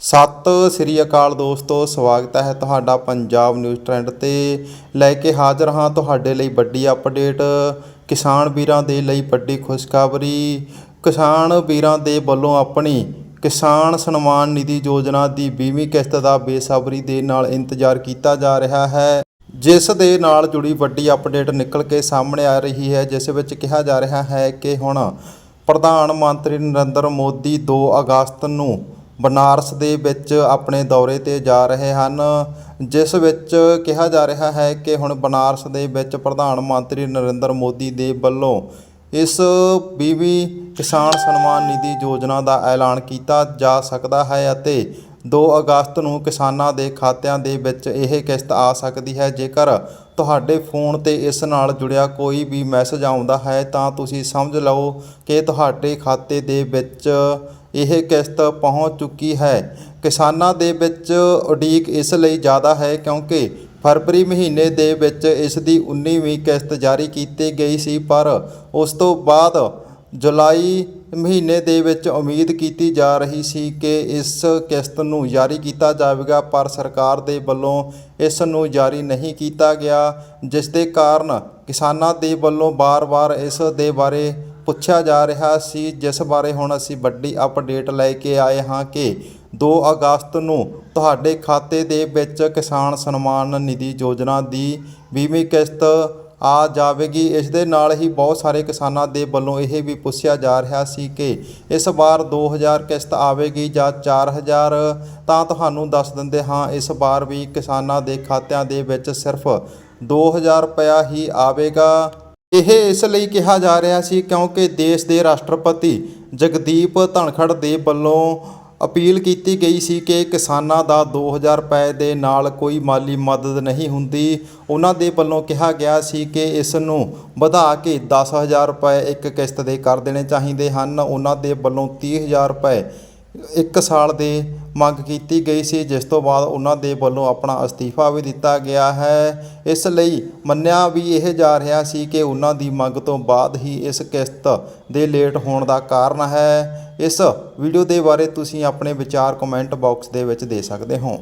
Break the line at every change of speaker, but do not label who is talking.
ਸਤਿ ਸ੍ਰੀ ਅਕਾਲ ਦੋਸਤੋ, ਸਵਾਗਤ ਹੈ ਤੁਹਾਡਾ ਪੰਜਾਬ ਨਿਊਜ਼ ਟ੍ਰੈਂਡ ਤੇ। ਲੈ ਕੇ ਹਾਜ਼ਰ ਹਾਂ ਤੁਹਾਡੇ ਲਈ ਵੱਡੀ ਅਪਡੇਟ, ਕਿਸਾਨ ਵੀਰਾਂ ਦੇ ਲਈ ਵੱਡੀ ਖੁਸ਼ਖਬਰੀ। ਕਿਸਾਨ ਵੀਰਾਂ ਦੇ ਵੱਲੋਂ ਆਪਣੀ ਕਿਸਾਨ ਸਨਮਾਨ ਨਿਧੀ ਯੋਜਨਾ ਦੀ 20ਵੀਂ ਕਿਸ਼ਤ ਦਾ ਬੇਸਬਰੀ ਦੇ ਨਾਲ ਇੰਤਜ਼ਾਰ ਕੀਤਾ ਜਾ ਰਿਹਾ ਹੈ, ਜਿਸ ਦੇ ਨਾਲ ਜੁੜੀ ਵੱਡੀ ਅਪਡੇਟ ਨਿਕਲ ਕੇ ਸਾਹਮਣੇ ਆ ਰਹੀ ਹੈ, ਜਿਸ ਵਿੱਚ ਕਿਹਾ ਜਾ ਰਿਹਾ ਹੈ ਕਿ ਹੁਣ ਪ੍ਰਧਾਨ ਮੰਤਰੀ ਨਰਿੰਦਰ ਮੋਦੀ 2 ਅਗਸਤ ਨੂੰ ਬਨਾਰਸ ਦੇ ਵਿੱਚ ਆਪਣੇ ਦੌਰੇ ਤੇ ਜਾ ਰਹੇ ਹਨ, ਜਿਸ ਵਿੱਚ ਕਿਹਾ ਜਾ ਰਿਹਾ ਹੈ ਕਿ ਹੁਣ ਬਨਾਰਸ ਦੇ ਵਿੱਚ ਪ੍ਰਧਾਨ ਮੰਤਰੀ ਨਰਿੰਦਰ ਮੋਦੀ ਦੇ ਵੱਲੋਂ ਇਸ 20ਵੀਂ ਕਿਸਾਨ ਸਨਮਾਨ ਨਿਧੀ ਯੋਜਨਾ ਦਾ ਐਲਾਨ ਕੀਤਾ ਜਾ ਸਕਦਾ ਹੈ ਅਤੇ 2 ਅਗਸਤ ਨੂੰ ਕਿਸਾਨਾਂ ਦੇ ਖਾਤਿਆਂ ਦੇ ਵਿੱਚ ਇਹ ਕਿਸ਼ਤ ਆ ਸਕਦੀ ਹੈ। ਜੇਕਰ ਤੁਹਾਡੇ ਫੋਨ ਤੇ ਇਸ ਨਾਲ ਜੁੜਿਆ ਕੋਈ ਵੀ ਮੈਸੇਜ ਆਉਂਦਾ ਹੈ ਤਾਂ ਤੁਸੀਂ ਸਮਝ ਲਓ ਕਿ ਤੁਹਾਡੇ ਖਾਤੇ ਦੇ ਵਿੱਚ ਇਹ ਕਿਸ਼ਤ ਪਹੁੰਚ ਚੁੱਕੀ ਹੈ। ਕਿਸਾਨਾਂ ਦੇ ਵਿੱਚ ਉਡੀਕ ਇਸ ਲਈ ਜ਼ਿਆਦਾ ਹੈ ਕਿਉਂਕਿ ਫਰਵਰੀ ਮਹੀਨੇ ਦੇ ਵਿੱਚ ਇਸ ਦੀ 19ਵੀਂ ਕਿਸ਼ਤ ਜਾਰੀ ਕੀਤੀ ਗਈ ਸੀ, ਪਰ ਉਸ ਤੋਂ ਬਾਅਦ ਜੁਲਾਈ ਮਹੀਨੇ ਦੇ ਵਿੱਚ ਉਮੀਦ ਕੀਤੀ ਜਾ ਰਹੀ ਸੀ ਕਿ ਇਸ ਕਿਸ਼ਤ ਨੂੰ ਜਾਰੀ ਕੀਤਾ ਜਾਵੇਗਾ, ਪਰ ਸਰਕਾਰ ਦੇ ਵੱਲੋਂ ਇਸ ਨੂੰ ਜਾਰੀ ਨਹੀਂ ਕੀਤਾ ਗਿਆ, ਜਿਸ ਦੇ ਕਾਰਨ ਕਿਸਾਨਾਂ ਦੇ ਵੱਲੋਂ ਬਾਰ-ਬਾਰ ਇਸ ਦੇ ਬਾਰੇ ਪੁੱਛਿਆ ਜਾ ਰਿਹਾ ਸੀ, ਜਿਸ ਬਾਰੇ ਹੁਣ ਅਸੀਂ ਵੱਡੀ ਅਪਡੇਟ ਲੈ ਕੇ ਆਏ ਹਾਂ ਕਿ 2 ਅਗਸਤ ਨੂੰ ਤੁਹਾਡੇ ਖਾਤੇ ਦੇ ਵਿੱਚ ਕਿਸਾਨ ਸਨਮਾਨ ਨਿਧੀ ਯੋਜਨਾ ਦੀ 20ਵੀਂ ਕਿਸ਼ਤ ਆ ਜਾਵੇਗੀ। ਇਸ ਦੇ ਨਾਲ ਹੀ ਬਹੁਤ ਸਾਰੇ ਕਿਸਾਨਾਂ ਦੇ ਵੱਲੋਂ ਇਹ ਵੀ ਪੁੱਛਿਆ ਜਾ ਰਿਹਾ ਸੀ ਕਿ ਇਸ ਵਾਰ 2000 ਕਿਸ਼ਤ ਆਵੇਗੀ ਜਾਂ 4000 ਤਾਂ ਤੁਹਾਨੂੰ ਦੱਸ ਦਿੰਦੇ ਹਾਂ, ਇਸ ਵਾਰ ਵੀ ਕਿਸਾਨਾਂ ਦੇ ਖਾਤਿਆਂ ਦੇ ਵਿੱਚ ਸਿਰਫ 2000 ਰੁਪਇਆ ਹੀ ਆਵੇਗਾ। ਇਹ ਇਸ ਲਈ ਕਿਹਾ ਜਾ ਰਿਹਾ ਸੀ ਕਿਉਂਕਿ ਦੇਸ਼ ਦੇ ਰਾਸ਼ਟਰਪਤੀ ਜਗਦੀਪ ਧਨਖੜ ਦੇ ਵੱਲੋਂ ਅਪੀਲ ਕੀਤੀ ਗਈ ਸੀ ਕਿ ਕਿਸਾਨਾਂ ਦਾ 2000 ਰੁਪਏ ਦੇ ਨਾਲ ਕੋਈ ਮਾਲੀ ਮਦਦ ਨਹੀਂ ਹੁੰਦੀ। ਉਹਨਾਂ ਦੇ ਵੱਲੋਂ ਕਿਹਾ ਗਿਆ ਸੀ ਕਿ ਇਸ ਨੂੰ ਵਧਾ ਕੇ 10000 ਰੁਪਏ ਇੱਕ ਕਿਸ਼ਤ ਦੇ ਕਰ ਦੇਣੇ ਚਾਹੀਦੇ ਹਨ। ਉਹਨਾਂ ਦੇ ਵੱਲੋਂ 30000 ਰੁਪਏ ਇੱਕ ਸਾਲ ਦੀ ਮੰਗ ਕੀਤੀ ਗਈ ਸੀ, ਜਿਸ ਤੋਂ ਬਾਅਦ ਉਹਨਾਂ ਦੇ ਵੱਲੋਂ ਆਪਣਾ ਅਸਤੀਫਾ ਵੀ ਦਿੱਤਾ ਗਿਆ ਹੈ। ਇਸ ਲਈ ਮੰਨਿਆ ਵੀ ਇਹ ਜਾ ਰਿਹਾ ਸੀ ਕਿ ਉਹਨਾਂ ਦੀ ਮੰਗ ਤੋਂ ਬਾਅਦ ਹੀ ਇਸ ਕਿਸ਼ਤ ਦੇ ਲੇਟ ਹੋਣ ਦਾ ਕਾਰਨ ਹੈ। ਇਸ ਵੀਡੀਓ ਦੇ ਬਾਰੇ ਤੁਸੀਂ ਆਪਣੇ ਵਿਚਾਰ ਕਮੈਂਟ ਬਾਕਸ ਦੇ ਵਿੱਚ ਦੇ ਸਕਦੇ ਹੋ।